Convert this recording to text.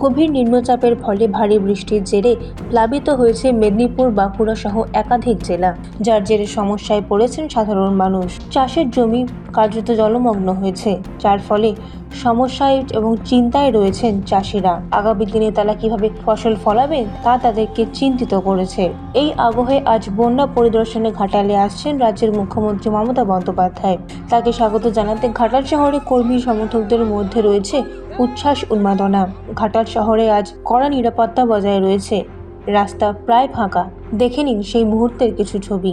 গভীর নিম্নচাপের ফলে ভারী বৃষ্টির জেরে প্লাবিত হয়েছে মেদিনীপুর, বাঁকুড়া সহ একাধিক জেলা, যার জেরে সমস্যায় পড়েছেন সাধারণ মানুষ। চাষের জমি কার্যত জলমগ্ন হয়েছে, যার ফলে সমস্যায় এবং চিন্তায় রয়েছেন চাষিরা। আগামী দিনে তারা কীভাবে ফসল ফলাবেন, তা তাদেরকে চিন্তিত করেছে। এই আবহে আজ বন্যা পরিদর্শনে ঘাটালে আসছেন রাজ্যের মুখ্যমন্ত্রী মমতা বন্দ্যোপাধ্যায়। তাকে স্বাগত জানাতে ঘাটাল শহরে কর্মী সমর্থকদের মধ্যে রয়েছে উচ্ছ্বাস উন্মাদনা ঘাটাল শহরে আজ কড়া নিরাপত্তা বজায় রয়েছে রাস্তা প্রায় ফাঁকা দেখে নিন সেই মুহূর্তের কিছু ছবি